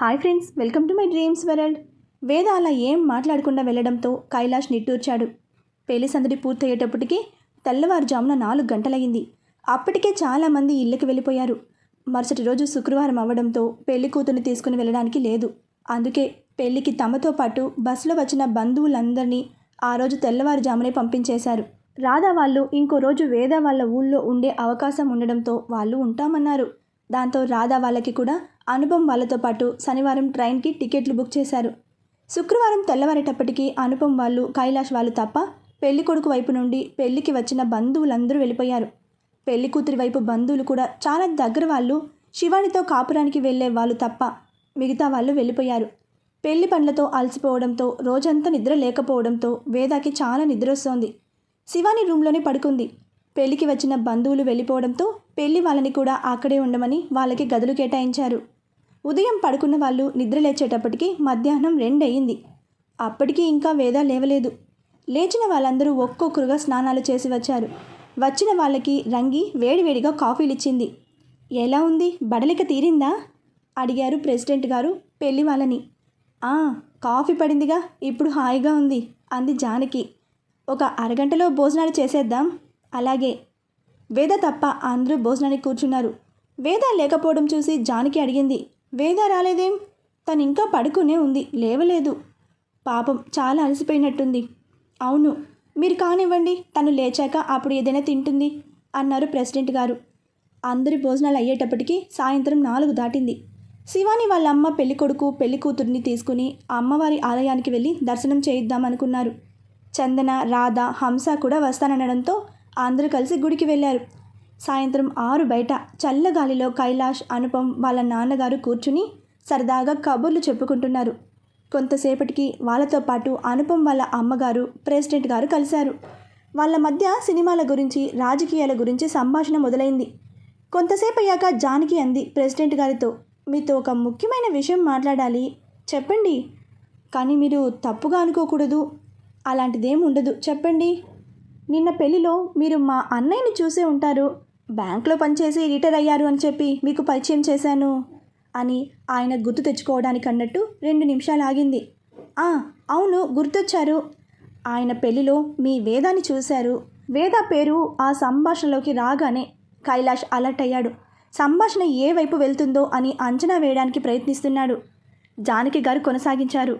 Hi friends welcome to my dreams world. Veda అలా ఏం మాట్లాడకుండా వెళ్ళడంతో కైలాష్ నిట్టూర్చాడు. పెళ్ళి సందడి పూర్తయ్యేటప్పటికి తెల్లవారుజామున నాలుగు గంటలయ్యింది. అప్పటికే చాలామంది ఇళ్ళకి వెళ్ళిపోయారు. మరుసటి రోజు శుక్రవారం అవ్వడంతో పెళ్ళి కూతుర్ని తీసుకుని వెళ్ళడానికి లేదు. అందుకే పెళ్ళికి తమతో పాటు బస్సులో వచ్చిన బంధువులందరినీ ఆ రోజు తెల్లవారుజామునే పంపించేశారు. రాధా వాళ్ళు ఇంకో రోజు వేద వాళ్ళ ఊళ్ళో ఉండే అవకాశం ఉండడంతో వాళ్ళు ఉంటామన్నారు. దాంతో రాధా వాళ్ళకి కూడా అనుపం వాళ్ళతో పాటు శనివారం ట్రైన్కి టికెట్లు బుక్ చేశారు. శుక్రవారం తెల్లవారేటప్పటికి అనుపం వాళ్ళు కైలాష్ వాళ్ళు తప్ప పెళ్ళి కొడుకు వైపు నుండి పెళ్ళికి వచ్చిన బంధువులందరూ వెళ్ళిపోయారు. పెళ్ళి కూతురి వైపు బంధువులు కూడా చాలా దగ్గర వాళ్ళు శివానితో కాపురానికి వెళ్ళే వాళ్ళు తప్ప మిగతా వాళ్ళు వెళ్ళిపోయారు. పెళ్ళి పనులతో అలసిపోవడంతో రోజంతా నిద్ర లేకపోవడంతో వేదాకి చాలా నిద్ర వస్తోంది శివాని రూమ్లోనే పడుకుంది. పెళ్ళికి వచ్చిన బంధువులు వెళ్ళిపోవడంతో పెళ్ళి వాళ్ళని కూడా అక్కడే ఉండమని వాళ్ళకి గదులు కేటాయించారు. ఉదయం పడుకున్న వాళ్ళు నిద్ర లేచేటప్పటికి మధ్యాహ్నం రెండయింది అప్పటికీ ఇంకా వేద లేవలేదు. లేచిన వాళ్ళందరూ ఒక్కొక్కరుగా స్నానాలు చేసి వచ్చారు. వచ్చిన వాళ్ళకి రంగి వేడివేడిగా కాఫీలు ఇచ్చింది ఎలా ఉంది? బడలిక తీరిందా? అడిగారు ప్రెసిడెంట్ గారు పెళ్ళి వాళ్ళని. "ఆ, కాఫీ పడిందిగా ఇప్పుడు హాయిగా ఉంది అంది జానకి. ఒక అరగంటలో భోజనాలు చేసేద్దాం. అలాగే వేద తప్ప అందరూ భోజనానికి కూర్చున్నారు. వేద లేకపోవడం చూసి జానకి అడిగింది వేద రాలేదేం? తను ఇంకా పడుకునే ఉంది లేవలేదు. పాపం చాలా అలసిపోయినట్టుంది. అవును మీరు కానివ్వండి తను లేచాక అప్పుడు ఏదైనా తింటుంది అన్నారు ప్రెసిడెంట్ గారు. అందరి భోజనాలు అయ్యేటప్పటికి సాయంత్రం నాలుగు దాటింది. శివాని వాళ్ళ అమ్మ పెళ్ళి కొడుకు పెళ్ళి కూతుర్ని తీసుకుని అమ్మవారి ఆలయానికి వెళ్ళి దర్శనం చేయిద్దామనుకున్నారు. చందన రాధ హంస కూడా వస్తాననడంతో అందరూ కలిసి గుడికి వెళ్ళారు. సాయంత్రం ఆరు బయట చల్లగాలిలో కైలాష్ అనుపమ్ వాళ్ళ నాన్నగారు కూర్చుని సరదాగా కబుర్లు చెప్పుకుంటున్నారు. కొంతసేపటికి వాళ్ళతో పాటు అనుపమ్ వాళ్ళ అమ్మగారు ప్రెసిడెంట్ గారు కలిశారు. వాళ్ళ మధ్య సినిమాల గురించి రాజకీయాల గురించి సంభాషణ మొదలైంది. కొంతసేపు అయ్యాక జానకి అంది ప్రెసిడెంట్ గారితో మీతో ఒక ముఖ్యమైన విషయం మాట్లాడాలి. చెప్పండి. కానీ మీరు తప్పుగా అనుకోకూడదు. అలాంటిదేం ఉండదు. చెప్పండి. నిన్న పెళ్ళిలో మీరు మా అన్నయ్యని చూసే ఉంటారు. బ్యాంక్లో పనిచేసి రిటైర్ అయ్యారు అని చెప్పి మీకు పరిచయం చేశాను అని ఆయన గుర్తు తెచ్చుకోవడానికి అన్నట్టు రెండు నిమిషాలు ఆగింది. "ఆ, అవును గుర్తొచ్చారు. ఆయన పెళ్ళిలో మీ వేదాన్ని చూశారు. వేద పేరు ఆ సంభాషణలోకి రాగానే కైలాష్ అలర్ట్ అయ్యాడు. సంభాషణ ఏ వైపు వెళ్తుందో అని అంచనా వేయడానికి ప్రయత్నిస్తున్నాడు. జానకి గారు కొనసాగించారు.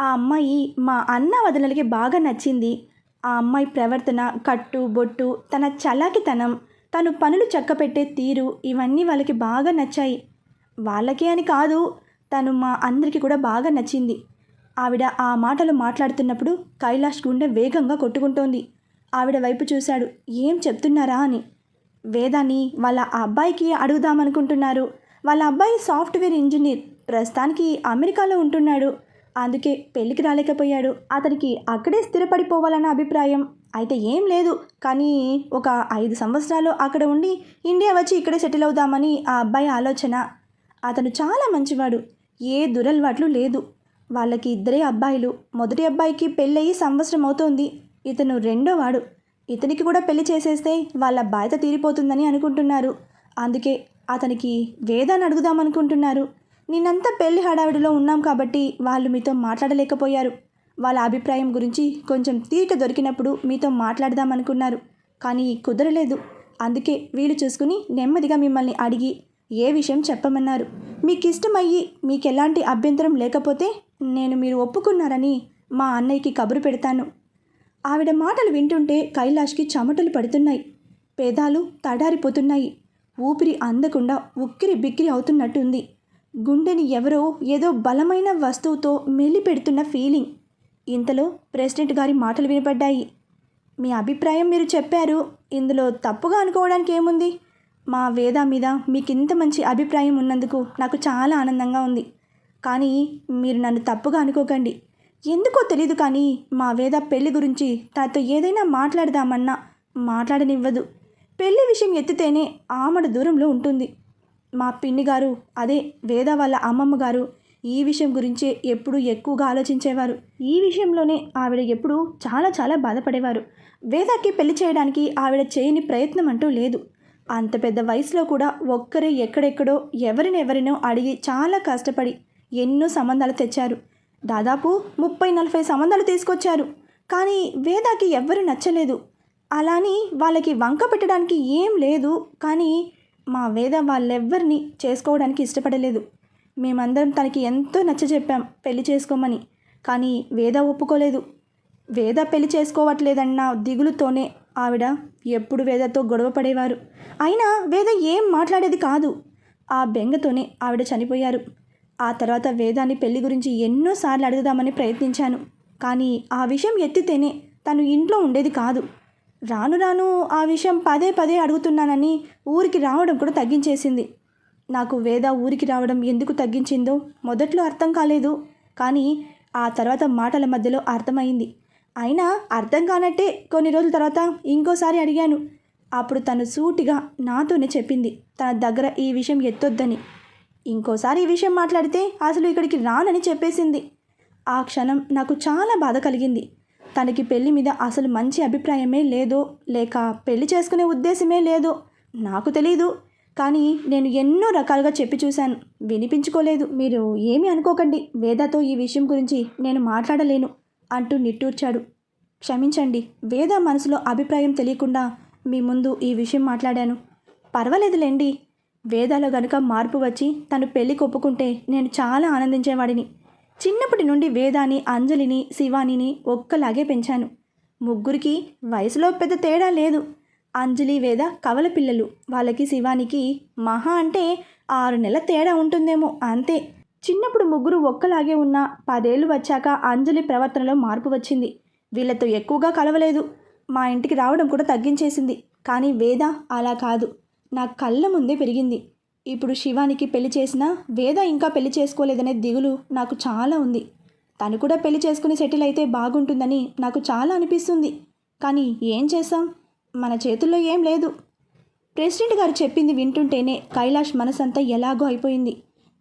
ఆ అమ్మాయి మా అన్న వదనలకి బాగా నచ్చింది. ఆ అమ్మాయి ప్రవర్తన కట్టు బొట్టు తన చలాకితనం తను పనులు చక్కపెట్టే తీరు ఇవన్నీ వాళ్ళకి బాగా నచ్చాయి. వాళ్ళకే అని కాదు తను మా అందరికీ కూడా బాగా నచ్చింది. ఆవిడ ఆ మాటలు మాట్లాడుతున్నప్పుడు కైలాష్ గుండె వేగంగా కొట్టుకుంటోంది. ఆవిడ వైపు చూశాడు. ఏం చెప్తున్నారా? అని. వేదాన్ని వాళ్ళ అబ్బాయికి అడుగుదామనుకుంటున్నారు. వాళ్ళ అబ్బాయి సాఫ్ట్వేర్ ఇంజనీర్. ప్రస్తుతానికి అమెరికాలో ఉంటున్నాడు. అందుకే పెళ్ళికి రాలేకపోయాడు. అతనికి అక్కడే స్థిరపడిపోవాలన్న అభిప్రాయం. అయితే ఏం లేదు. కానీ ఒక ఐదు సంవత్సరాలు అక్కడ ఉండి ఇండియా వచ్చి ఇక్కడే సెటిల్ అవుదామని ఆ అబ్బాయి ఆలోచన. అతను చాలా మంచివాడు. ఏ దురలవాట్లు లేదు. వాళ్ళకి ఇద్దరే అబ్బాయిలు. మొదటి అబ్బాయికి పెళ్ళయి సంవత్సరం అవుతోంది. ఇతను రెండోవాడు ఇతనికి కూడా పెళ్ళి చేసేస్తే వాళ్ళ బాధ్యత తీరిపోతుందని అనుకుంటున్నారు. అందుకే అతనికి వేదాన్ని అడుగుదామనుకుంటున్నారు. నిన్నంతా పెళ్ళి హడావిడిలో ఉన్నాం కాబట్టి వాళ్ళు మీతో మాట్లాడలేకపోయారు. వాళ్ళ అభిప్రాయం గురించి కొంచెం తీట దొరికినప్పుడు మీతో మాట్లాడదామనుకున్నారు. కానీ కుదరలేదు. అందుకే వీలు చూసుకుని నెమ్మదిగా మిమ్మల్ని అడిగి ఏ విషయం చెప్పమన్నారు. మీకు ఇష్టమయ్యి మీకు ఎలాంటి అభ్యంతరం లేకపోతే నేను మీరు ఒప్పుకున్నారని మా అన్నయ్యకి కబురు పెడతాను. ఆవిడ మాటలు వింటుంటే కైలాష్కి చెమటలు పడుతున్నాయి. పేదాలు తడారిపోతున్నాయి. ఊపిరి అందకుండా ఉక్కిరి బిక్కిరి అవుతున్నట్టుంది. గుండెని ఎవరో ఏదో బలమైన వస్తువుతో మెల్లి పెడుతున్న ఫీలింగ్. ఇంతలో ప్రెసిడెంట్ గారి మాటలు వినపడ్డాయి. మీ అభిప్రాయం మీరు చెప్పారు. ఇందులో తప్పుగా అనుకోవడానికి ఏముంది? మా వేద మీద మీకు ఇంత మంచి అభిప్రాయం ఉన్నందుకు నాకు చాలా ఆనందంగా ఉంది. కానీ మీరు నన్ను తప్పుగా అనుకోకండి. ఎందుకో తెలియదు కానీ మా వేద పెళ్ళి గురించి తనతో ఏదైనా మాట్లాడదామన్నా మాట్లాడనివ్వదు. పెళ్ళి విషయం ఎత్తితేనే ఆమడ దూరంలో ఉంటుంది. మా పిన్ని గారు అదే వేద వాళ్ళ అమ్మమ్మ గారు ఈ విషయం గురించే ఎప్పుడు ఎక్కువగా ఆలోచించేవారు. ఈ విషయంలోనే ఆవిడ ఎప్పుడూ చాలా చాలా బాధపడేవారు. వేదకి పెళ్ళి చేయడానికి ఆవిడ చేయని ప్రయత్నం అంటూ లేదు. అంత పెద్ద వయసులో కూడా ఒక్కరే ఎక్కడెక్కడో ఎవరినెవరినో అడిగి చాలా కష్టపడి ఎన్నో సంబంధాలు తెచ్చారు. దాదాపు ముప్పై నలభై సంబంధాలు తీసుకొచ్చారు. కానీ వేదాకి ఎవ్వరు నచ్చలేదు. అలాని వాళ్ళకి వంక పెట్టడానికి ఏం లేదు. కానీ మా వేద వాళ్ళెవ్వరిని చేసుకోవడానికి ఇష్టపడలేదు. మేమందరం తనకి ఎంతో నచ్చ చెప్పాం పెళ్ళి చేసుకోమని. కానీ వేద ఒప్పుకోలేదు. వేద పెళ్ళి చేసుకోవట్లేదన్న దిగులుతోనే ఆవిడ ఎప్పుడు వేదతో గొడవ పడేవారు. అయినా వేద ఏం మాట్లాడేది కాదు. ఆ బెంగతోనే ఆవిడ చనిపోయారు. ఆ తర్వాత వేదాన్ని పెళ్ళి గురించి ఎన్నోసార్లు అడుగుదామని ప్రయత్నించాను. కానీ ఆ విషయం ఎత్తితేనే తను ఇంట్లో ఉండేది కాదు. రాను రాను ఆ విషయం పదే పదే అడుగుతున్నానని ఊరికి రావడం కూడా తగ్గించేసింది. నాకు వేద ఊరికి రావడం ఎందుకు తగ్గించిందో మొదట్లో అర్థం కాలేదు. కానీ ఆ తర్వాత మాటల మధ్యలో అర్థమైంది. అయినా అర్థం కానట్టే కొన్ని రోజుల తర్వాత ఇంకోసారి అడిగాను. అప్పుడు తను సూటిగా నాతోనే చెప్పింది. తన దగ్గర ఈ విషయం ఎత్తొద్దని. ఇంకోసారి ఈ విషయం మాట్లాడితే అసలు ఇక్కడికి రానని చెప్పేసింది. ఆ క్షణం నాకు చాలా బాధ కలిగింది. తనకి పెళ్ళి మీద అసలు మంచి అభిప్రాయమే లేదో లేక పెళ్ళి చేసుకునే ఉద్దేశమే లేదో నాకు తెలీదు. కానీ నేను ఎన్నో రకాలుగా చెప్పి చూశాను. వినిపించుకోలేదు. మీరు ఏమీ అనుకోకండి. వేదతో ఈ విషయం గురించి నేను మాట్లాడలేను అంటూ నిట్టూర్చాడు. క్షమించండి. వేద మనసులో అభిప్రాయం తెలియకుండా మీ ముందు ఈ విషయం మాట్లాడాను. పర్వాలేదులేండి. వేదాలో గనుక మార్పు వచ్చి తను పెళ్ళి కొప్పుకుంటే నేను చాలా ఆనందించేవాడిని. చిన్నప్పటి నుండి వేదాని అంజలిని శివానిని ఒక్కలాగే పెంచాను. ముగ్గురికి వయసులో పెద్ద తేడా లేదు. అంజలి వేద కవల పిల్లలు. వాళ్ళకి శివానికి మహా అంటే ఆరు నెలల తేడా ఉంటుందేమో అంతే. చిన్నప్పుడు ముగ్గురు ఒక్కలాగే ఉన్న పదేళ్ళు వచ్చాక అంజలి ప్రవర్తనలో మార్పు వచ్చింది. వీళ్ళతో ఎక్కువగా కలవలేదు. మా ఇంటికి రావడం కూడా తగ్గించేసింది. కానీ వేద అలా కాదు. నా కళ్ళ ముందే పెరిగింది. ఇప్పుడు శివానికి పెళ్ళి చేసినా వేద ఇంకా పెళ్ళి చేసుకోలేదనే దిగులు నాకు చాలా ఉంది. తను కూడా పెళ్ళి చేసుకుని సెటిల్ అయితే బాగుంటుందని నాకు చాలా అనిపిస్తుంది. కానీ ఏం చేస్తాం? మన చేతుల్లో ఏం లేదు. ప్రెసిడెంట్ గారు చెప్పింది వింటుంటేనే కైలాష్ మనసంతా ఎలాగో అయిపోయింది.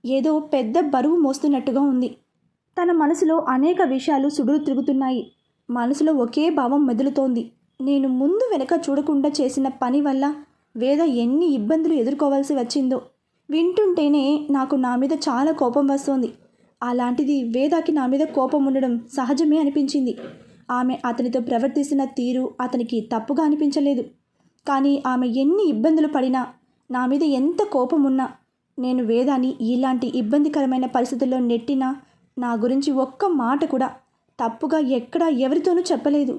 ఏదో పెద్ద బరువు మోస్తున్నట్టుగా ఉంది. తన మనసులో అనేక విషయాలు సుడులు తిరుగుతున్నాయి. మనసులో ఒకే భావం మెదులుతోంది. నేను ముందు వెనక చూడకుండా చేసిన పని వల్ల వేద ఎన్ని ఇబ్బందులు ఎదుర్కోవాల్సి వచ్చిందో. వింటుంటేనే నాకు నా మీద చాలా కోపం వస్తోంది. అలాంటిది వేదాకి నా మీద కోపం ఉండడం సహజమే అనిపించింది. ఆమె అతనితో ప్రవర్తిస్తున్న తీరు అతనికి తప్పుగా అనిపించలేదు. కానీ ఆమె ఎన్ని ఇబ్బందులు పడినా నా మీద ఎంత కోపం ఉన్నా నేను వేదాన్ని ఇలాంటి ఇబ్బందికరమైన పరిస్థితుల్లో నెట్టినా నా గురించి ఒక్క మాట కూడా తప్పుగా ఎక్కడా ఎవరితోనూ చెప్పలేదు.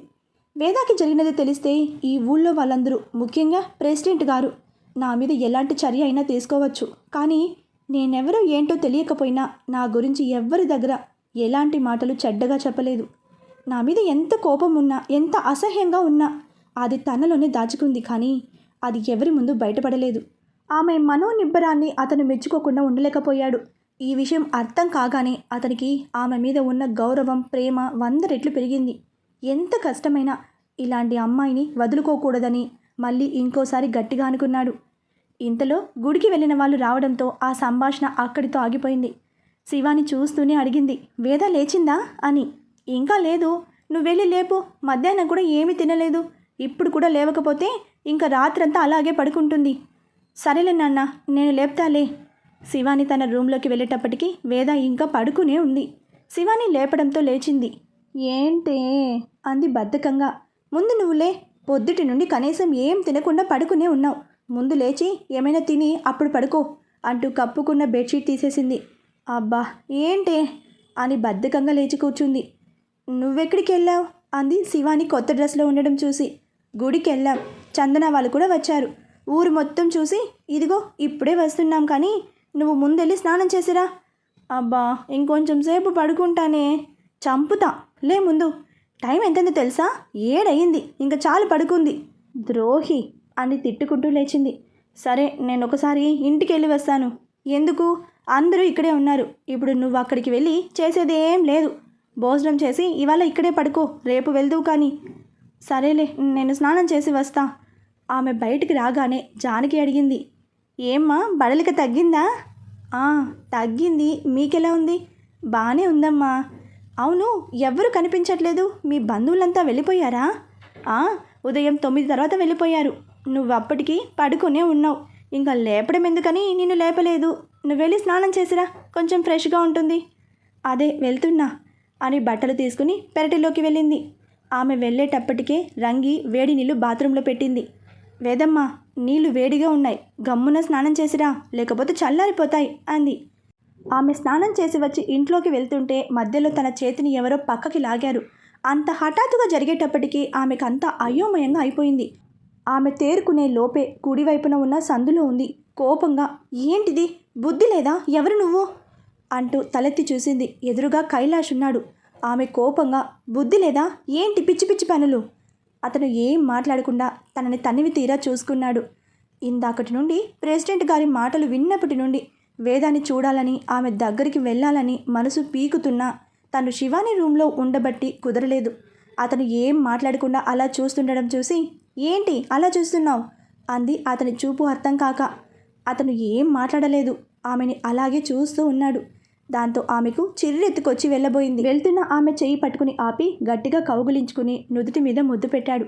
వేదాకి జరిగినది తెలిస్తే ఈ ఊళ్ళో వాళ్ళందరూ ముఖ్యంగా ప్రెసిడెంట్ గారు నా మీద ఎలాంటి చర్య అయినా తీసుకోవచ్చు. కానీ నేనెవరో ఏంటో తెలియకపోయినా నా గురించి ఎవ్వరి దగ్గర ఎలాంటి మాటలు చెడ్డగా చెప్పలేదు. నా మీద ఎంత కోపం ఉన్నా ఎంత అసహ్యంగా ఉన్నా అది తనలోనే దాచుకుంది కానీ అది ఎవరి ముందు బయటపడలేదు. ఆమె మనోనిబ్బరాన్ని అతను మెచ్చుకోకుండా ఉండలేకపోయాడు. ఈ విషయం అర్థం కాగానే అతనికి ఆమె మీద ఉన్న గౌరవం ప్రేమ వంద రెట్లు పెరిగింది. ఎంత కష్టమైనా ఇలాంటి అమ్మాయిని వదులుకోకూడదని మళ్ళీ ఇంకోసారి గట్టిగా అనుకున్నాడు. ఇంతలో గుడికి వెళ్ళిన వాళ్ళు రావడంతో ఆ సంభాషణ అక్కడితో ఆగిపోయింది. శివాని చూస్తూనే అడిగింది వేద లేచిందా? అని. ఇంకా లేదు. నువ్వు వెళ్ళి లేపు. మధ్యాహ్నం కూడా ఏమీ తినలేదు. ఇప్పుడు కూడా లేవకపోతే ఇంకా రాత్రంతా అలాగే పడుకుంటుంది. సరేలే నాన్న నేను లేపుతాలే. శివాని తన రూమ్లోకి వెళ్ళేటప్పటికి వేద ఇంకా పడుకునే ఉంది. శివాని లేపడంతో లేచింది. ఏంటే? అంది బద్ధకంగా. ముందు నువ్వులే పొద్దుటి నుండి కనీసం ఏం తినకుండా పడుకునే ఉన్నావు. ముందు లేచి ఏమైనా తిని అప్పుడు పడుకో అంటూ కప్పుకున్న బెడ్షీట్ తీసేసింది. అబ్బా ఏంటే? అని బద్ధకంగా లేచి కూర్చుంది. నువ్వెక్కడికి వెళ్ళావు? అంది శివాని కొత్త డ్రెస్లో ఉండడం చూసి. గుడికి వెళ్ళాం. చందన వాళ్ళు కూడా వచ్చారు. ఊరు మొత్తం చూసి ఇదిగో ఇప్పుడే వస్తున్నాం కానీ నువ్వు ముందెళ్ళి స్నానం చేసిరా. అబ్బా ఇంకొంచెం సేపు పడుకుంటానే చంపుతా. లే ముందు. టైం ఎంతైందో తెలుసా? ఏడయింది. ఇంకా చాలు పడుకుంది. ద్రోహి అని తిట్టుకుంటూ లేచింది. సరే నేను ఒకసారి ఇంటికి వెళ్ళి వస్తాను. ఎందుకు? అందరూ ఇక్కడే ఉన్నారు. ఇప్పుడు నువ్వు అక్కడికి వెళ్ళి చేసేది ఏం లేదు. భోజనం చేసి ఇవాళ ఇక్కడే పడుకో. రేపు వెళ్దువు కానీ. సరేలే నేను స్నానం చేసి వస్తా. ఆమె బయటికి రాగానే జానకి అడిగింది. ఏమ్మా బడలిక తగ్గిందా? "ఆ, తగ్గింది. మీకెలా ఉంది? బాగానే ఉందమ్మా. అవును ఎవ్వరు కనిపించట్లేదు. మీ బంధువులంతా వెళ్ళిపోయారా? "ఆ, ఉదయం తొమ్మిది తర్వాత వెళ్ళిపోయారు. నువ్వు అప్పటికీ పడుకునే ఉన్నావు. ఇంకా లేపడం ఎందుకని నిన్ను లేపలేదు? నువ్వు వెళ్ళి స్నానం చేసిరా. కొంచెం ఫ్రెష్గా ఉంటుంది. అదే వెళ్తున్నా అని బట్టలు తీసుకుని పెరటిలోకి వెళ్ళింది. ఆమె వెళ్ళేటప్పటికే రంగి వేడి నీళ్ళు బాత్రూంలో పెట్టింది. వేదమ్మ నీళ్ళు వేడిగా ఉన్నాయి. గమ్మున స్నానం చేసిరా. లేకపోతే చల్లారిపోతాయి అంది. ఆమె స్నానం చేసి వచ్చి ఇంట్లోకి వెళ్తుంటే మధ్యలో తన చేతిని ఎవరో పక్కకి లాగారు. అంత హఠాత్తుగా జరిగేటప్పటికీ ఆమెకంతా అయోమయంగా అయిపోయింది. ఆమె తేరుకునే లోపే కుడివైపున ఉన్న సందులో ఉంది. కోపంగా ఏంటిది? బుద్ధి లేదా? ఎవరు నువ్వు? అంటూ తలెత్తి చూసింది. ఎదురుగా కైలాష్ ఉన్నాడు. ఆమె కోపంగా బుద్ధి లేదా? ఏంటి పిచ్చి పిచ్చి పనులు? అతను ఏం మాట్లాడకుండా తనని తనివి తీరా చూసుకున్నాడు. ఇందాకటి నుండి ప్రెసిడెంట్ గారి మాటలు విన్నప్పటి నుండి వేదాన్ని చూడాలని ఆమె దగ్గరికి వెళ్ళాలని మనసు పీకుతున్నా తను శివాని రూమ్లో ఉండబట్టి కుదరలేదు. అతను ఏం మాట్లాడకుండా అలా చూస్తుండడం చూసి ఏంటి అలా చూస్తున్నావు? అంది అతని చూపు అర్థం కాక. అతను ఏం మాట్లాడలేదు. ఆమెని అలాగే చూస్తూ ఉన్నాడు. దాంతో ఆమెకు చిర్రెత్తుకొచ్చి వెళ్ళబోయింది. వెళ్తున్న ఆమె చేయి పట్టుకుని ఆపి గట్టిగా కౌగులించుకుని నుదుటి మీద ముద్దు పెట్టాడు.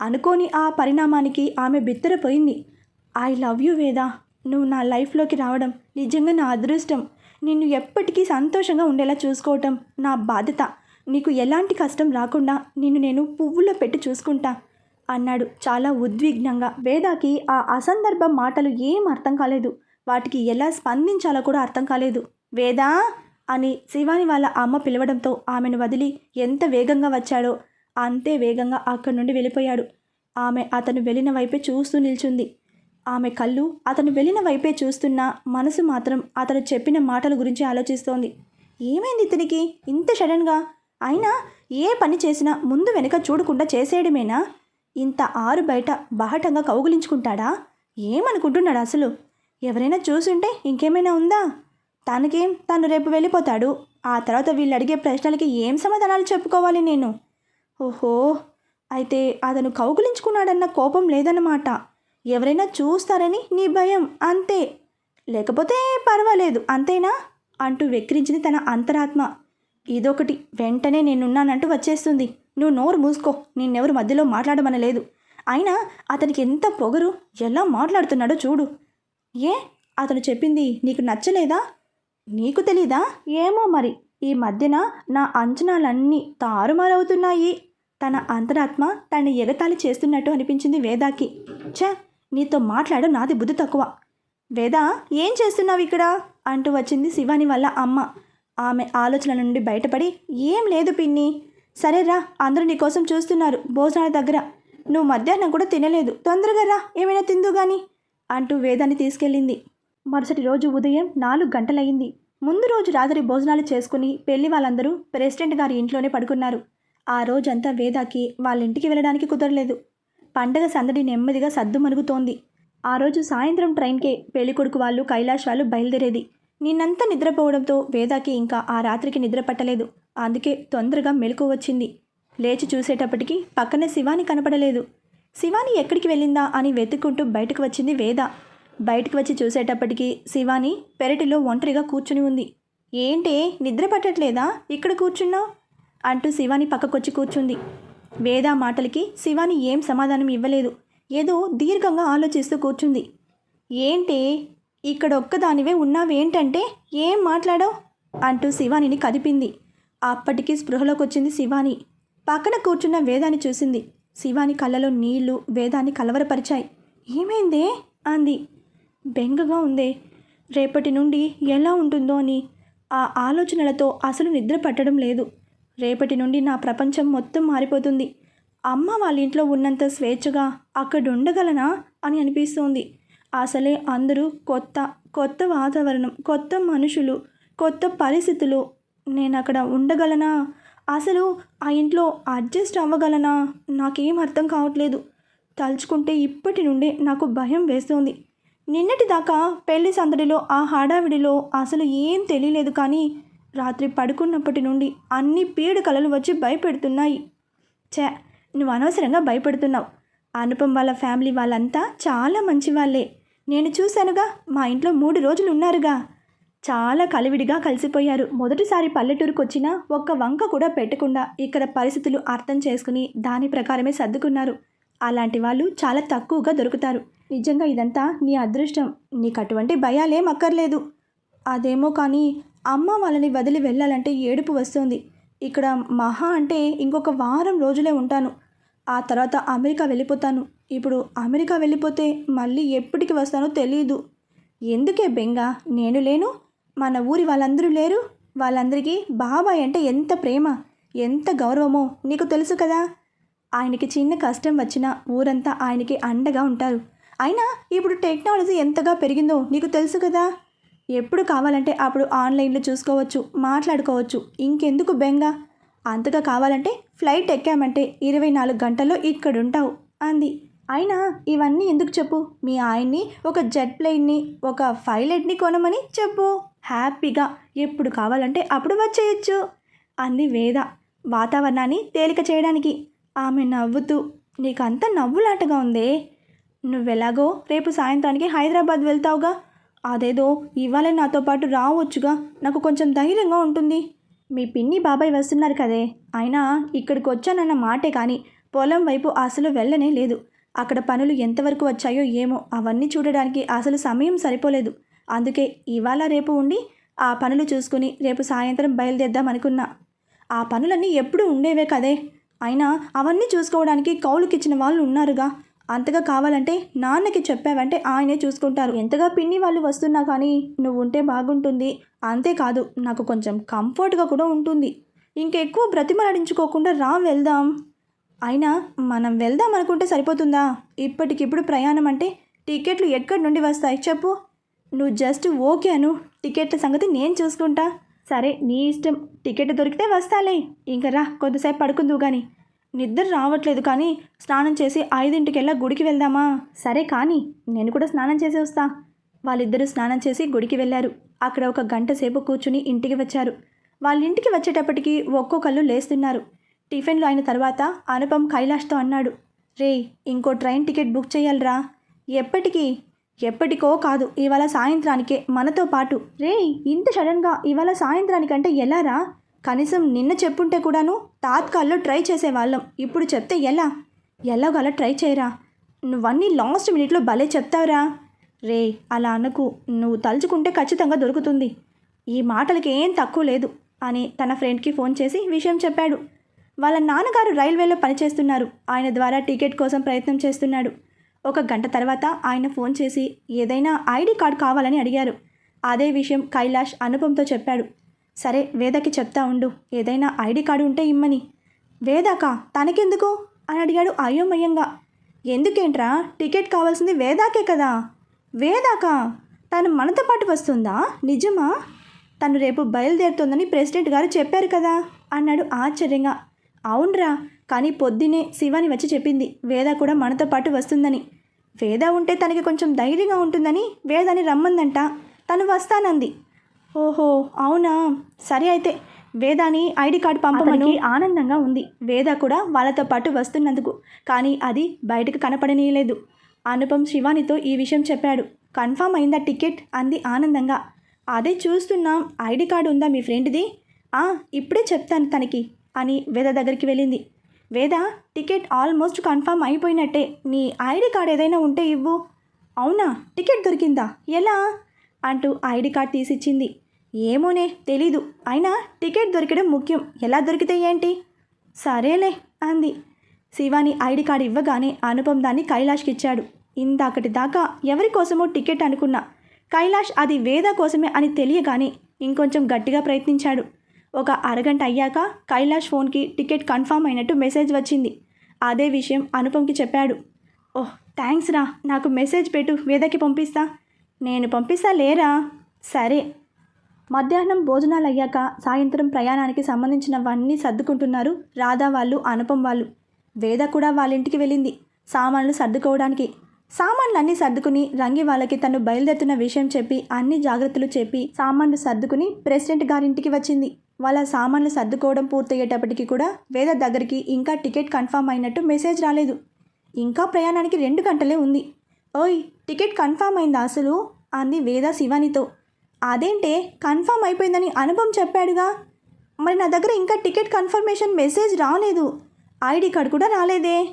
అనుకోని ఆ పరిణామానికి ఆమె బిత్తరపోయింది. I love you Veda. నువ్వు నా లైఫ్లోకి రావడం నిజంగా నా అదృష్టం. నిన్ను ఎప్పటికీ సంతోషంగా ఉండేలా చూసుకోవటం నా బాధ్యత. నీకు ఎలాంటి కష్టం రాకుండా నిన్ను నేను పువ్వుల్లో పెట్టి చూసుకుంటా. అన్నాడు. చాలా ఉద్విగ్నంగా. వేదాకి ఆ అసందర్భ మాటలు ఏం అర్థం కాలేదు. వాటికి ఎలా స్పందించాలో కూడా అర్థం కాలేదు. వేదా? అని శివాని వాళ్ళ అమ్మ పిలవడంతో ఆమెను వదిలి ఎంత వేగంగా వచ్చాడో అంతే వేగంగా అక్కడి నుండి వెళ్ళిపోయాడు. ఆమె అతను వెళ్ళిన వైపే చూస్తూ నిల్చుంది. ఆమె కళ్ళు అతను వెళ్ళిన వైపే చూస్తున్నా మనసు మాత్రం అతను చెప్పిన మాటల గురించి ఆలోచిస్తోంది. ఏమైంది ఇతనికి? ఇంత సడన్గా? అయినా ఏ పని చేసినా ముందు వెనుక చూడకుండా చేసేయడమేనా? ఇంత ఆరు బయట బాహటంగా కౌగులించుకుంటాడా? ఏమనుకుంటున్నాడు అసలు? ఎవరైనా చూసుంటే ఇంకేమైనా ఉందా? తనకేం తను రేపు వెళ్ళిపోతాడు. ఆ తర్వాత వీళ్ళు అడిగే ప్రశ్నలకి ఏం సమాధానాలు చెప్పుకోవాలి నేను? ఓహో అయితే అతను కౌగులించుకున్నాడన్న కోపం లేదన్నమాట. ఎవరైనా చూస్తారని నీ భయం అంతే. లేకపోతే పర్వాలేదు అంతేనా? అంటూ వెక్కిరించింది తన అంతరాత్మ. ఇదొకటి వెంటనే నేనున్నానంటూ వచ్చేస్తుంది. నువ్వు నోరు మూసుకో. నిన్నెవరు మధ్యలో మాట్లాడమనలేదు. అయినా అతనికి ఎంత పొగరు ఎలా మాట్లాడుతున్నాడో చూడు. ఏ? అతను చెప్పింది నీకు నచ్చలేదా? నీకు తెలీదా? ఏమో మరి. ఈ మధ్యన నా అంచనాలన్నీ తారుమారవుతున్నాయి. తన అంతరాత్మ తనని ఎగతాళి చేస్తున్నట్టు అనిపించింది వేదాకి. ఛ! నీతో మాట్లాడు నాది బుద్ధి తక్కువ. వేదా ఏం చేస్తున్నావు ఇక్కడ? అంటూ వచ్చింది శివాని వల్ల అమ్మ. ఆమె ఆలోచనల నుండి బయటపడి ఏం లేదు పిన్ని. సరేరా అందరూ నీకోసం చూస్తున్నారు భోజనాల దగ్గర. నువ్వు మధ్యాహ్నం కూడా తినలేదు. తొందరగా రా ఏమైనా తిందు గాని అంటూ వేదాన్ని తీసుకెళ్ళింది. మరుసటి రోజు ఉదయం నాలుగు గంటలయ్యింది. ముందు రోజు రాత్రి భోజనాలు చేసుకుని పెళ్ళి వాళ్ళందరూ ప్రెసిడెంట్ గారి ఇంట్లోనే పడుకున్నారు. ఆ రోజంతా వేదాకి వాళ్ళ ఇంటికి వెళ్ళడానికి కుదరలేదు. పండగ సందడి నెమ్మదిగా సద్దుమణుగుతోంది ఆ రోజు సాయంత్రం ట్రైన్కే పెళ్ళికొడుకు వాళ్ళు కైలాష్ వాళ్ళు బయలుదేరేది. నిన్నంతా నిద్రపోవడంతో వేదాకి ఇంకా ఆ రాత్రికి నిద్ర పట్టలేదు. అందుకే తొందరగా మెలకు వచ్చింది. లేచి చూసేటప్పటికి పక్కన శివాని కనపడలేదు. శివాని ఎక్కడికి వెళ్ళిందా అని వెతుక్కుంటూ బయటకు వచ్చింది వేద. బయటకు వచ్చి చూసేటప్పటికి శివాని పెరటిలో ఒంటరిగా కూర్చుని ఉంది. ఏంటే నిద్ర పట్టట్లేదా? ఇక్కడ కూర్చున్నావు? అంటూ శివాని పక్కకొచ్చి కూర్చుంది. వేద మాటలకి శివాని ఏం సమాధానం ఇవ్వలేదు. ఏదో దీర్ఘంగా ఆలోచిస్తూ కూర్చుంది. ఏంటే ఇక్కడ ఒక్కదానివే ఉన్నావేంటంటే ఏం మాట్లాడో అంటూ శివానిని కదిపింది. అప్పటికి స్పృహలోకి వచ్చింది శివాని. పక్కన కూర్చున్న వేదాన్ని చూసింది. శివాని కళ్ళలో నీళ్ళు వేదాన్ని కలవరపరిచాయి. ఏమైందే? అంది. బెంగగా ఉందే. రేపటి నుండి ఎలా ఉంటుందో అని ఆ ఆలోచనలతో అసలు నిద్ర పట్టడం లేదు. రేపటి నుండి నా ప్రపంచం మొత్తం మారిపోతుంది. అమ్మ వాళ్ళ ఇంట్లో ఉన్నంత స్వేచ్ఛగా అక్కడ ఉండగలనా అని అనిపిస్తోంది. అసలే అందరూ కొత్త కొత్త వాతావరణం కొత్త మనుషులు కొత్త పరిస్థితులు నేను అక్కడ ఉండగలనా? అసలు ఆ ఇంట్లో అడ్జస్ట్ అవ్వగలనా? నాకేం అర్థం కావట్లేదు. తలుచుకుంటే ఇప్పటి నుండే నాకు భయం వేస్తోంది. నిన్నటి దాకా పెళ్ళి సందడిలో ఆ హడావిడిలో అసలు ఏం తెలియలేదు కానీ రాత్రి పడుకున్నప్పటి నుండి అన్ని పీడు కలలు వచ్చి భయపెడుతున్నాయి. చే నువ్వు అనవసరంగా భయపడుతున్నావు. అనుపం వాళ్ళ ఫ్యామిలీ వాళ్ళంతా చాలా మంచి వాళ్ళే నేను చూశానుగా మా ఇంట్లో మూడు రోజులు ఉన్నారుగా. చాలా కలివిడిగా కలిసిపోయారు. మొదటిసారి పల్లెటూరుకు వచ్చినా ఒక్క వంక కూడా పెట్టకుండా ఇక్కడ పరిస్థితులు అర్థం చేసుకుని దాని ప్రకారమే సర్దుకున్నారు. అలాంటి వాళ్ళు చాలా తక్కువగా దొరుకుతారు. నిజంగా ఇదంతా నీ అదృష్టం. నీకు అటువంటి భయాలేం అక్కర్లేదు. అదేమో కానీ అమ్మ వాళ్ళని వదిలి వెళ్ళాలంటే ఏడుపు వస్తుంది. ఇక్కడ మహా అంటే ఇంకొక వారం రోజులే ఉంటాను. ఆ తర్వాత అమెరికా వెళ్ళిపోతాను. ఇప్పుడు అమెరికా వెళ్ళిపోతే మళ్ళీ ఎప్పటికి వస్తానో తెలియదు ఎందుకే బెంగ? నేను లేను? మన ఊరి వాళ్ళందరూ లేరు. వాళ్ళందరికీ బాబాయ్ అంటే ఎంత ప్రేమ ఎంత గౌరవమో నీకు తెలుసు కదా. ఆయనకి చిన్న కష్టం వచ్చినా ఊరంతా ఆయనకి అండగా ఉంటారు. అయినా ఇప్పుడు టెక్నాలజీ ఎంతగా పెరిగిందో నీకు తెలుసు కదా. ఎప్పుడు కావాలంటే అప్పుడు ఆన్లైన్లో చూసుకోవచ్చు మాట్లాడుకోవచ్చు ఇంకెందుకు బెంగ? అంతగా కావాలంటే ఫ్లైట్ ఎక్కామంటే ఇరవై నాలుగు గంటల్లో ఇక్కడుంటావు అంది. అయినా ఇవన్నీ ఎందుకు చెప్పు? మీ ఆయన్ని ఒక జెట్ ప్లెయిన్ని ఒక పైలట్ని కొనమని చెప్పు. హ్యాపీగా ఎప్పుడు కావాలంటే అప్పుడు వచ్చేయచ్చు. అంది వేద వాతావరణాన్ని తేలిక చేయడానికి. ఆమె నవ్వుతూ నీకంతా నవ్వులాటగా ఉందే. నువ్వెలాగో రేపు సాయంత్రానికి హైదరాబాద్ వెళ్తావుగా. అదేదో ఇవాళ నాతో పాటు రావచ్చుగా. నాకు కొంచెం ధైర్యంగా ఉంటుంది. మీ పిన్ని బాబాయ్ వస్తున్నారు కదే. అయినా ఇక్కడికి వచ్చానన్న మాటే కానీ పొలం వైపు అసలు వెళ్ళనే లేదు. అక్కడ పనులు ఎంతవరకు వచ్చాయో ఏమో అవన్నీ చూడడానికి అసలు సమయం సరిపోలేదు. అందుకే ఇవాళ రేపు ఉండి ఆ పనులు చూసుకుని రేపు సాయంత్రం బయలుదేద్దాం అనుకున్నా. ఆ పనులన్నీ ఎప్పుడూ ఉండేవే కదే. అయినా అవన్నీ చూసుకోవడానికి కౌలుకిచ్చిన వాళ్ళు ఉన్నారుగా. అంతగా కావాలంటే నాన్నకి చెప్పావంటే ఆయనే చూసుకుంటారు. ఎంతగా పిన్ని వాళ్ళు వస్తున్నా కానీ నువ్వు ఉంటే బాగుంటుంది అంతేకాదు నాకు కొంచెం కంఫర్ట్గా కూడా ఉంటుంది. ఇంకెక్కువ బ్రతిమలాడించుకోకుండా రా వెళ్దాం. అయినా మనం వెళ్దాం అనుకుంటే సరిపోతుందా? ఇప్పటికిప్పుడు ప్రయాణం అంటే టికెట్లు ఎక్కడి నుండి వస్తాయి చెప్పు. నువ్వు జస్ట్ ఓకే అను. టికెట్ల సంగతి నేను చూసుకుంటా. సరే నీ ఇష్టం. టికెట్ దొరికితే వస్తాలే. ఇంక రా కొద్దిసేపు పడుకుందువు కానీ నిద్ర రావట్లేదు కానీ స్నానం చేసి ఐదింటికెల్లా గుడికి వెళ్దామా? సరే కానీ నేను కూడా స్నానం చేసి వస్తా. వాళ్ళిద్దరూ స్నానం చేసి గుడికి వెళ్ళారు. అక్కడ ఒక గంట సేపు కూర్చుని ఇంటికి వచ్చారు. వాళ్ళ ఇంటికి వచ్చేటప్పటికి ఒక్కొక్కళ్ళు లేస్తున్నారు. టిఫిన్లు అయిన తర్వాత అనుపమ్ కైలాష్తో అన్నాడు రే ఇంకో ట్రైన్ టికెట్ బుక్ చేయాలిరా. ఎప్పటికీ ఎప్పటికో కాదు ఇవాళ సాయంత్రానికే మనతో పాటు. రే ఇంత సడన్గా ఇవాళ సాయంత్రానికంటే ఎలా రా కనీసం నిన్న చెప్పుంటే కూడాను తాత్కాల్లో ట్రై చేసేవాళ్ళం. ఇప్పుడు చెప్తే ఎలా? ఎలాగలా ట్రై చేయరా? నువ్వన్నీ లాస్ట్ మినిట్లో భలే చెప్తావురా. రే అలా అనకు. నువ్వు తలుచుకుంటే ఖచ్చితంగా దొరుకుతుంది. ఈ మాటలకి ఏం తక్కువ లేదు అని తన ఫ్రెండ్కి ఫోన్ చేసి విషయం చెప్పాడు. వాళ్ళ నాన్నగారు రైల్వేలో పనిచేస్తున్నారు. ఆయన ద్వారా టికెట్ కోసం ప్రయత్నం చేస్తున్నాడు. ఒక గంట తర్వాత ఆయన ఫోన్ చేసి ఏదైనా ఐడి కార్డ్ కావాలని అడిగారు. అదే విషయం కైలాష్ అనుపంతో చెప్పాడు. సరే వేదకి చెప్తా ఉండు. ఏదైనా ఐడి కార్డు ఉంటే ఇమ్మని. వేదాక? తనకెందుకు? అని అడిగాడు అయోమయంగా. ఎందుకేంట్రా? టికెట్ కావాల్సింది వేదాకే కదా. వేదాక? తను మనతో పాటు వస్తుందా? నిజమా? తను రేపు బయలుదేరుతుందని ప్రెసిడెంట్ గారు చెప్పారు కదా అన్నాడు ఆశ్చర్యంగా. అవునరా. కానీ పొద్దునే శివాని వచ్చి చెప్పింది వేద కూడా మనతో పాటు వస్తుందని. వేద ఉంటే తనకి కొంచెం ధైర్యంగా ఉంటుందని వేదని రమ్మందంట. తను వస్తానంది. ఓహో అవునా? సరే అయితే వేదాని ఐడి కార్డు పంపమని. ఆనందంగా ఉంది. వేద కూడా వాళ్ళతో పాటు వస్తున్నందుకు. కానీ అది బయటకు కనపడనీయలేదు. అనుపం శివానితో ఈ విషయం చెప్పాడు. కన్ఫామ్ అయిందా టికెట్? అంది ఆనందంగా. అదే చూస్తున్నాం. ఐడి కార్డు ఉందా మీ ఫ్రెండ్ది? ఆ ఇప్పుడే చెప్తాను తనకి అని వేద దగ్గరికి వెళ్ళింది. వేద టికెట్ ఆల్మోస్ట్ కన్ఫామ్ అయిపోయినట్టే. నీ ఐడి కార్డ్ ఏదైనా ఉంటే ఇవ్వు. అవునా? టికెట్ దొరికిందా? ఎలా? అంటూ ఐడి కార్డ్ తీసిచ్చింది. ఏమోనే తెలీదు. అయినా టికెట్ దొరికడం ముఖ్యం. ఎలా దొరికితే ఏంటి? సరేలే అంది. శివాని ఐడి కార్డు ఇవ్వగానే అనుపమ్ దాన్ని కైలాష్కి ఇచ్చాడు. ఇందాకటి దాకా ఎవరి కోసమో టికెట్ అనుకున్నా. కైలాష్ అది వేద కోసమే అని తెలియగానే ఇంకొంచెం గట్టిగా ప్రయత్నించాడు. ఒక అరగంట అయ్యాక కైలాష్ ఫోన్కి టికెట్ కన్ఫామ్ అయినట్టు మెసేజ్ వచ్చింది. అదే విషయం అనుపంకి చెప్పాడు. ఓహ్ థ్యాంక్స్ రా. నాకు మెసేజ్ పెట్టు. వేదకి పంపిస్తా. నేను పంపిస్తా లేరా? సరే. మధ్యాహ్నం భోజనాలు అయ్యాక సాయంత్రం ప్రయాణానికి సంబంధించినవన్నీ సర్దుకుంటున్నారు రాధా వాళ్ళు అనుపం వాళ్ళు. వేద కూడా వాళ్ళ ఇంటికి వెళ్ళింది సామాన్లు సర్దుకోవడానికి. సామాన్లన్నీ సర్దుకుని రంగి వాళ్ళకి తను బయలుదేరుతున్న విషయం చెప్పి అన్ని జాగ్రత్తలు చెప్పి సామాన్లు సర్దుకుని ప్రెసిడెంట్ గారింటికి వచ్చింది. వాళ్ళ సామాన్లు సర్దుకోవడం పూర్తయ్యేటప్పటికి కూడా వేద దగ్గరికి ఇంకా టికెట్ కన్ఫామ్ అయినట్టు మెసేజ్ రాలేదు. ఇంకా ప్రయాణానికి రెండు గంటలే ఉంది. ఓయ్ టికెట్ కన్ఫామ్ అయిందా అసలు? అంది వేద శివానితో. అదేంటే కన్ఫామ్ అయిపోయిందని అనుభవం చెప్పాడుగా? మరి నా దగ్గర ఇంకా టికెట్ కన్ఫర్మేషన్ మెసేజ్ రాలేదు. ఐడి కార్డ్ కూడా రాలేదే.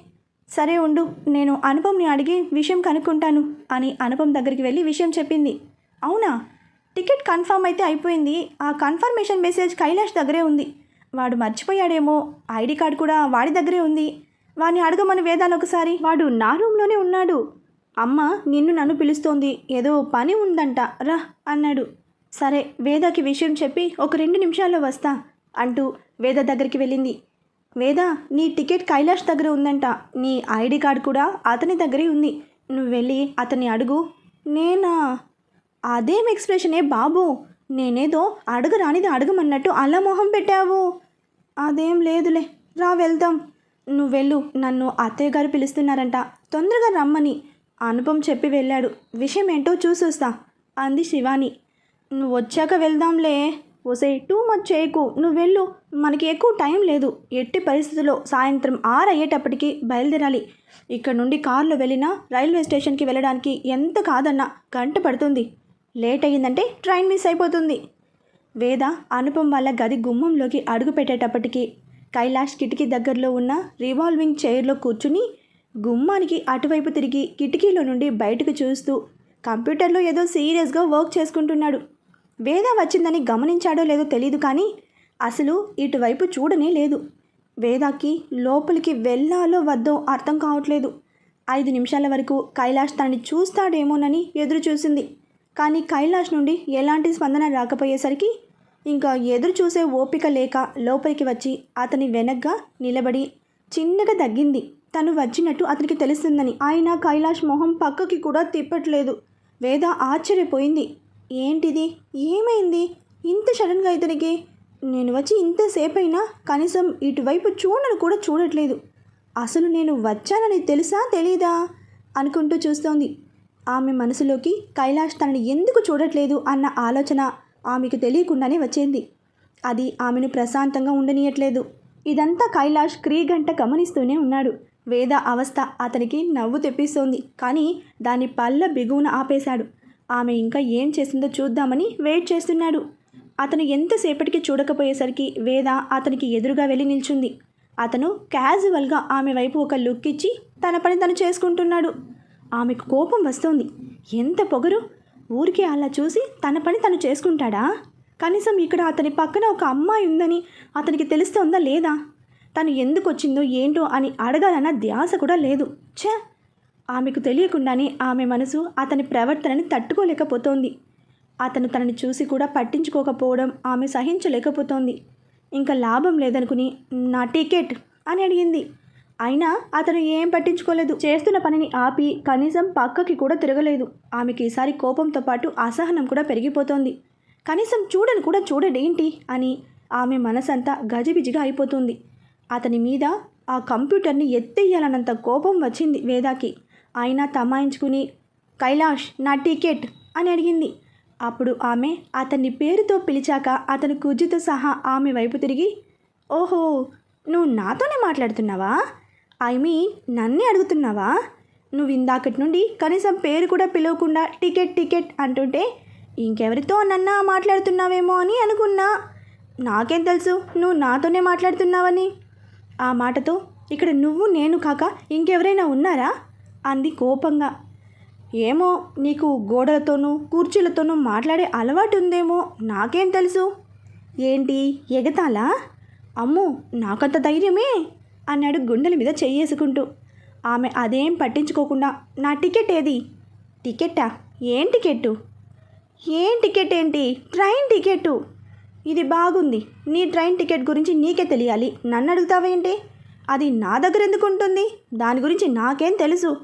సరే ఉండు నేను అనుపమ్ని అడిగి విషయం కనుక్కుంటాను అని అనుపం దగ్గరికి వెళ్ళి విషయం చెప్పింది. అవునా? టికెట్ కన్ఫర్మ్ అయితే అయిపోయింది. ఆ కన్ఫర్మేషన్ మెసేజ్ కైలాష్ దగ్గరే ఉంది. వాడు మర్చిపోయాడేమో. ఐడి కార్డ్ కూడా వాడి దగ్గరే ఉంది. వాడిని అడగమని వేదాలు ఒకసారి. వాడు నా రూమ్లోనే ఉన్నాడు. అమ్మ నిన్ను నన్ను పిలుస్తోంది. ఏదో పని ఉందంట. రా అన్నాడు. సరే వేదకి విషయం చెప్పి ఒక రెండు నిమిషాల్లో వస్తా అంటూ వేద దగ్గరికి వెళ్ళింది. వేద నీ టికెట్ కైలాష్ దగ్గర ఉందంట. నీ ఐడి కార్డ్ కూడా అతని దగ్గరే ఉంది. నువ్వు వెళ్ళి అతన్ని అడుగు. నేనా? అదేం ఎక్స్ప్రెషనే బాబు? నేనేదో అడగరానిది అడగమన్నట్టు అలా మొహం పెట్టావు. అదేం లేదులే రా వెళ్దాం. నువ్వు వెళ్ళు నన్ను అత్తయ్య గారు పిలుస్తున్నారంట. తొందరగా రమ్మని. అనుపం చెప్పి వెళ్ళాడు. విషయం ఏంటో చూసొస్తా అంది శివాని. నువ్వు వచ్చాక వెళ్దాంలే. ఓసే టూ మచ్ చేయకు. నువ్వు వెళ్ళు. మనకి ఎక్కువ టైం లేదు. ఎట్టి పరిస్థితుల్లో సాయంత్రం ఆరు అయ్యేటప్పటికి బయలుదేరాలి. ఇక్కడ నుండి కారులో వెళ్ళినా రైల్వే స్టేషన్కి వెళ్ళడానికి ఎంత కాదన్నా గంట పడుతుంది. లేట్ అయ్యిందంటే ట్రైన్ మిస్ అయిపోతుంది. వేద అనుపం వాళ్ళ గది గుమ్మంలోకి అడుగు పెట్టేటప్పటికి కైలాష్ కిటికీ దగ్గరలో ఉన్న రివాల్వింగ్ చైర్లో కూర్చుని గుమ్మానికి అటువైపు తిరిగి కిటికీలో నుండి బయటకు చూస్తూ కంప్యూటర్లో ఏదో సీరియస్గా వర్క్ చేసుకుంటున్నాడు. వేద వచ్చిందని గమనించాడో లేదో తెలియదు కానీ అసలు ఇటువైపు చూడనే లేదు. వేదాకి లోపలికి వెళ్ళాలో వద్దో అర్థం కావట్లేదు. ఐదు నిమిషాల వరకు కైలాష్ తనని చూస్తాడేమోనని ఎదురు చూసింది కానీ కైలాష్ నుండి ఎలాంటి స్పందన రాకపోయేసరికి ఇంకా ఎదురు చూసే ఓపిక లేక లోపలికి వచ్చి అతని వెనగ్గా నిలబడి చిన్నగా తగ్గింది. తను వచ్చినట్టు అతనికి తెలుస్తుందని ఆయన కైలాష్ మొహం పక్కకి కూడా తిప్పట్లేదు. వేద ఆశ్చర్యపోయింది. ఏంటిది? ఏమైంది? ఇంత సడన్గా ఇతనికి? నేను వచ్చి ఇంతసేపు అయినా కనీసం ఇటువైపు చూడను కూడా చూడట్లేదు. అసలు నేను వచ్చానని తెలుసా తెలీదా? అనుకుంటూ చూస్తోంది. ఆమె మనసులోకి కైలాష్ తనని ఎందుకు చూడట్లేదు అన్న ఆలోచన ఆమెకు తెలియకుండానే వచ్చింది. అది ఆమెను ప్రశాంతంగా ఉండనీయట్లేదు. ఇదంతా కైలాష్ క్రీగంట గమనిస్తూనే ఉన్నాడు. వేద అవస్థ అతనికి నవ్వు తెప్పిస్తోంది. కానీ దాని పళ్ళ బిగువున ఆపేశాడు. ఆమె ఇంకా ఏం చేసిందో చూద్దామని వెయిట్ చేస్తున్నాడు. అతను ఎంతసేపటికి చూడకపోయేసరికి వేద అతనికి ఎదురుగా వెళ్ళి నిల్చుంది. అతను క్యాజువల్గా ఆమె వైపు ఒక లుక్ ఇచ్చి తన పని తను చేసుకుంటున్నాడు. ఆమెకు కోపం వస్తోంది. ఎంత పొగరు? ఊరికే అలా చూసి తన పని తను చేసుకుంటాడా? కనీసం ఇక్కడ అతని పక్కన ఒక అమ్మాయి ఉందని అతనికి తెలుస్తోందా లేదా? తను ఎందుకు వచ్చిందో ఏంటో అని అడగాలన్న ధ్యాస కూడా లేదు. ఛే! ఆమెకు తెలియకుండానే ఆమె మనసు అతని ప్రవర్తనని తట్టుకోలేకపోతోంది. అతను తనని చూసి కూడా పట్టించుకోకపోవడం ఆమె సహించలేకపోతోంది. ఇంకా లాభం లేదనుకుని నా టికెట్? అని అడిగింది. అయినా అతను ఏం పట్టించుకోలేదు. చేస్తున్న పనిని ఆపి కనీసం పక్కకి కూడా తిరగలేదు. ఆమెకి ఈసారి కోపంతో పాటు అసహనం కూడా పెరిగిపోతోంది. కనీసం చూడను కూడా చూడడేంటి అని ఆమె మనసంతా గజిబిజిగా అయిపోతుంది. అతని మీద ఆ కంప్యూటర్ని ఎత్తేయాలన్నంత కోపం వచ్చింది వేదాకి. అయినా తమాయించుకుని కైలాష్ నా టికెట్ అని అడిగింది. అప్పుడు ఆమె అతన్ని పేరుతో పిలిచాక అతను కుజ్జుతో సహా ఆమె వైపు తిరిగి ఓహో నువ్వు నాతోనే మాట్లాడుతున్నావా? ఐ మీన్ నన్నే అడుగుతున్నావా? నువ్వు ఇందాకటి నుండి కనీసం పేరు కూడా పిలవకుండా టికెట్ టికెట్ అంటుంటే ఇంకెవరితో నన్నా మాట్లాడుతున్నావేమో అని అనుకున్నా. నాకేం తెలుసు నువ్వు నాతోనే మాట్లాడుతున్నావని. ఆ మాటతో ఇక్కడ నువ్వు నేను కాక ఇంకెవరైనా ఉన్నారా? అంది కోపంగా. ఏమో నీకు గోడలతోనూ కుర్చీలతోనూ మాట్లాడే అలవాటు ఉందేమో నాకేం తెలుసు? ఏంటి ఎగతాలా? అమ్ము నాకంత ధైర్యమే? అన్నాడు గుండెల మీద చెయ్యేసుకుంటూ. ఆమె అదేం పట్టించుకోకుండా నా టికెట్ ఏది? టికెట్టా ఏం టికెట్టు? ఏం టికెట్ ఏంటి? Train ticket. ఇది బాగుంది. నీ ట్రైన్ టికెట్ గురించి నీకే తెలియాలి. నన్ను అడుగుతావేంటి? అది నా దగ్గర ఎందుకు ఉంటుంది? దాని గురించి నాకేం తెలుసు?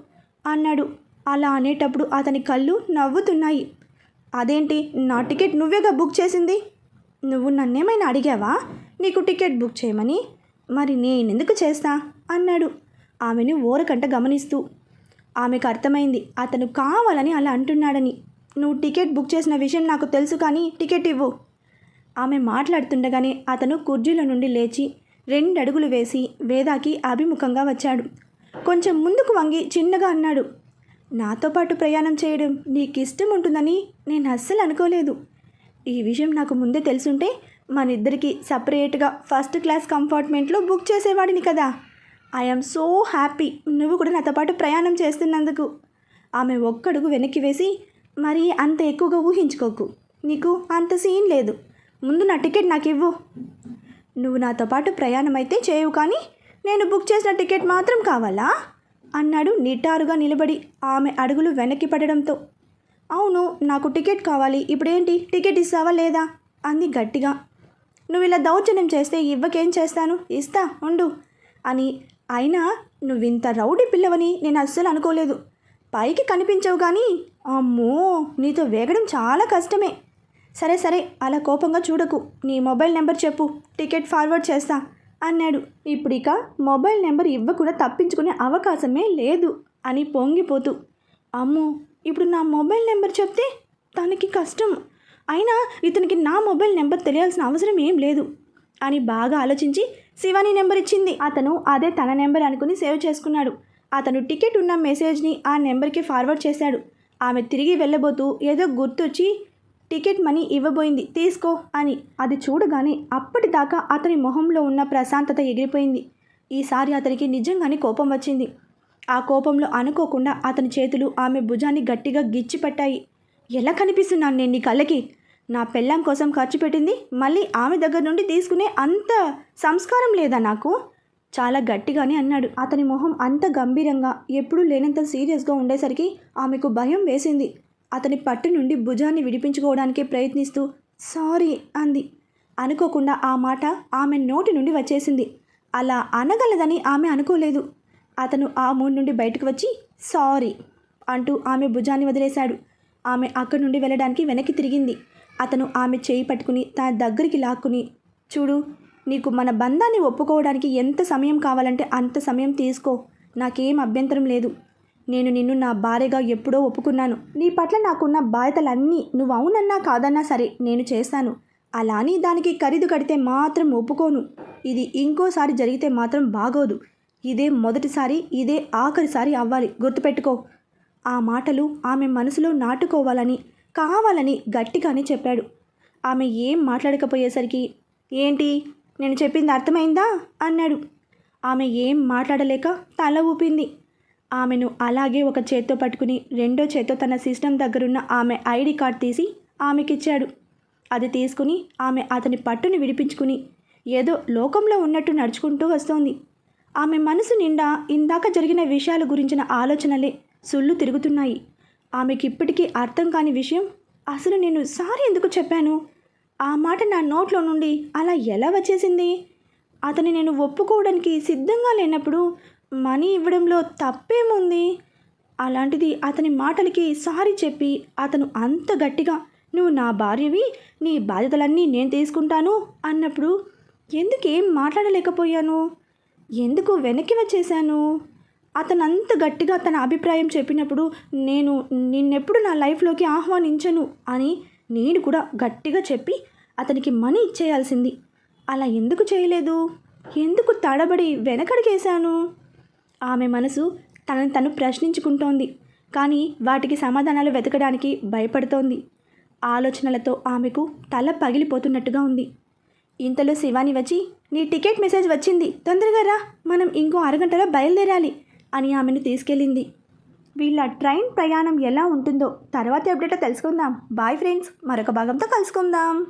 అన్నాడు. అలా అనేటప్పుడు అతని కళ్ళు నవ్వుతున్నాయి. అదేంటి? నా టికెట్ నువ్వేగా బుక్ చేసింది? నువ్వు నన్నేమైనా అడిగావా? నీకు టికెట్ బుక్ చేయమని? మరి నేనెందుకు చేస్తా? అన్నాడు. ఆమెను ఓరకంట గమనిస్తూ. ఆమెకు అర్థమైంది అతను కావాలని అలా అంటున్నాడని. నువ్వు టికెట్ బుక్ చేసిన విషయం నాకు తెలుసు కానీ టికెట్ ఇవ్వు. ఆమె మాట్లాడుతుండగానే అతను కుర్జీలో నుండి లేచి రెండు అడుగులు వేసి వేదాకి అభిముఖంగా వచ్చాడు. కొంచెం ముందుకు వంగి చిన్నగా అన్నాడు నాతో పాటు ప్రయాణం చేయడం నీకు ఇష్టం ఉంటుందని నేను అస్సలు అనుకోలేదు. ఈ విషయం నాకు ముందే తెలుసుంటే మన ఇద్దరికి సపరేట్గా ఫస్ట్ క్లాస్ కంపార్ట్మెంట్లో బుక్ చేసేవాడిని కదా. ఐఎమ్ సో హ్యాపీ నువ్వు కూడా నాతో పాటు ప్రయాణం చేస్తున్నందుకు. ఆమె ఒక్కడుగు వెనక్కి వేసి మరీ అంత ఎక్కువగా ఊహించుకోకు. నీకు అంత సీన్ లేదు. ముందు నా టికెట్ నాకు ఇవ్వు. నువ్వు నాతో పాటు ప్రయాణం అయితే చేయవు కానీ నేను బుక్ చేసిన టికెట్ మాత్రం కావాలా? అన్నాడు నిటారుగా నిలబడి ఆమె అడుగులు వెనక్కి పడడంతో. అవును నాకు టికెట్ కావాలి. ఇప్పుడేంటి? టికెట్ ఇస్తావా లేదా? అంది గట్టిగా. నువ్వు ఇలా దౌర్జన్యం చేస్తే ఇవ్వకేం చేస్తాను? ఇస్తా ఉండు. అని అయినా నువ్వింత రౌడీ పిల్లవని నేను అస్సలు అనుకోలేదు. పైకి కనిపించవు కానీ అమ్మో నీతో వేగడం చాలా కష్టమే. సరే సరే అలా కోపంగా చూడకు. నీ మొబైల్ నెంబర్ చెప్పు. టికెట్ ఫార్వర్డ్ చేస్తా అన్నాడు. ఇప్పుడిక మొబైల్ నెంబర్ ఇవ్వకుండా తప్పించుకునే అవకాశమే లేదు అని పొంగిపోతూ. అమ్మో ఇప్పుడు నా మొబైల్ నెంబర్ చెప్తే తనకి కష్టం. అయినా ఇతనికి నా మొబైల్ నెంబర్ తెలియాల్సిన అవసరం ఏం లేదు అని బాగా ఆలోచించి శివాని నెంబర్ ఇచ్చింది. అతను అదే తన నెంబర్ అనుకుని సేవ్ చేసుకున్నాడు. అతను టికెట్ ఉన్న మెసేజ్ని ఆ నెంబర్కి ఫార్వర్డ్ చేశాడు. ఆమె తిరిగి వెళ్ళబోతూ ఏదో గుర్తొచ్చి టికెట్ మనీ ఇవ్వబోయింది. తీసుకో అని. అది చూడగానే అప్పటిదాకా అతని మొహంలో ఉన్న ప్రశాంతత ఎగిరిపోయింది. ఈసారి అతనికి నిజంగానే కోపం వచ్చింది. ఆ కోపంలో అనుకోకుండా అతని చేతులు ఆమె భుజాన్ని గట్టిగా గిచ్చిపట్టాయి. ఎలా కనిపిస్తున్నాను నేను నీ కళ్ళకి? నా పెళ్ళాం కోసం ఖర్చు పెట్టింది మళ్ళీ ఆమె దగ్గర నుండి తీసుకునే అంత సంస్కారం లేదా నాకు? చాలా గట్టిగానే అన్నాడు. అతని మొహం అంత గంభీరంగా ఎప్పుడూ లేనంత సీరియస్గా ఉండేసరికి ఆమెకు భయం వేసింది. అతని పట్టు నుండి భుజాన్ని విడిపించుకోవడానికి ప్రయత్నిస్తూ సారీ అంది. అనుకోకుండా ఆ మాట ఆమె నోటి నుండి వచ్చేసింది. అలా అనగలదని ఆమె అనుకోలేదు. అతను ఆ మూడు నుండి బయటకు వచ్చి సారీ అంటూ ఆమె భుజాన్ని వదిలేశాడు. ఆమె అక్కడి నుండి వెళ్ళడానికి వెనక్కి తిరిగింది. అతను ఆమె చేయి పట్టుకుని తన దగ్గరికి లాక్కుని చూడు నీకు మన బంధాన్ని ఒప్పుకోవడానికి ఎంత సమయం కావాలంటే అంత సమయం తీసుకో. నాకేం అభ్యంతరం లేదు. నేను నిన్ను నా భార్యగా ఎప్పుడో ఒప్పుకున్నాను. నీ పట్ల నాకున్న బాధ్యతలన్నీ నువ్వు అవునన్నా కాదన్నా సరే నేను చేస్తాను. అలా అని దానికి ఖరీదు కడితే మాత్రం ఒప్పుకోను. ఇది ఇంకోసారి జరిగితే మాత్రం బాగోదు. ఇదే మొదటిసారి ఇదే ఆఖరిసారి అవ్వాలి. గుర్తుపెట్టుకో. ఆ మాటలు ఆమె మనసులో నాటుకోవాలని కావాలని గట్టిగానే చెప్పాడు. ఆమె ఏం మాట్లాడకపోయేసరికి ఏంటి? నేను చెప్పింది అర్థమైందా? అన్నాడు. ఆమె ఏం మాట్లాడలేక తల ఊపింది. ఆమెను అలాగే ఒక చేత్తో పట్టుకుని రెండో చేత్తో తన సిస్టమ్ దగ్గరున్న ఆమె ఐడి కార్డ్ తీసి ఆమెకిచ్చాడు. అది తీసుకుని ఆమె అతని పట్టుని విడిపించుకుని ఏదో లోకంలో ఉన్నట్టు నడుచుకుంటూ వస్తోంది. ఆమె మనసు నిండా ఇందాక జరిగిన విషయాల గురించిన ఆలోచనలే సుళ్ళు తిరుగుతున్నాయి. ఆమెకి ఇప్పటికీ అర్థం కాని విషయం అసలు నేను సారీ ఎందుకు చెప్పాను? ఆ మాట నా నోట్లో నుండి అలా ఎలా వచ్చేసింది? అతని నేను ఒప్పుకోవడానికి సిద్ధంగా లేనప్పుడు మనీ ఇవ్వడంలో తప్పేముంది? అలాంటిది అతని మాటలకి సారీ చెప్పి అతను అంత గట్టిగా నువ్వు నా భార్యవి నీ బాధ్యతలన్నీ నేను తీసుకుంటాను అన్నప్పుడు ఎందుకేం మాట్లాడలేకపోయాను? ఎందుకు వెనక్కి వచ్చేసాను అతను అంత గట్టిగా తన అభిప్రాయం చెప్పినప్పుడు నేను నిన్నెప్పుడు నా లైఫ్లోకి ఆహ్వానించను అని నేను కూడా గట్టిగా చెప్పి అతనికి మనీ ఇచ్చేయాల్సింది. అలా ఎందుకు చేయలేదు? ఎందుకు తడబడి వెనకడిగేశాను ఆమె మనసు తనని తను ప్రశ్నించుకుంటోంది. కానీ వాటికి సమాధానాలు వెతకడానికి భయపడుతోంది. ఆలోచనలతో ఆమెకు తల పగిలిపోతున్నట్టుగా ఉంది. ఇంతలో శివాని వచ్చి నీ టికెట్ మెసేజ్ వచ్చింది. తొందరగా రా. మనం ఇంకో అరగంటలో బయలుదేరాలి. అని ఆమెను తీసుకెళ్ళింది. వీళ్ళ ట్రైన్ ప్రయాణం ఎలా ఉంటుందో తర్వాతి అప్డేట్ తెలుసుకుందాం. బాయ్ ఫ్రెండ్స్ మరొక భాగంతో కలుసుకుందాం.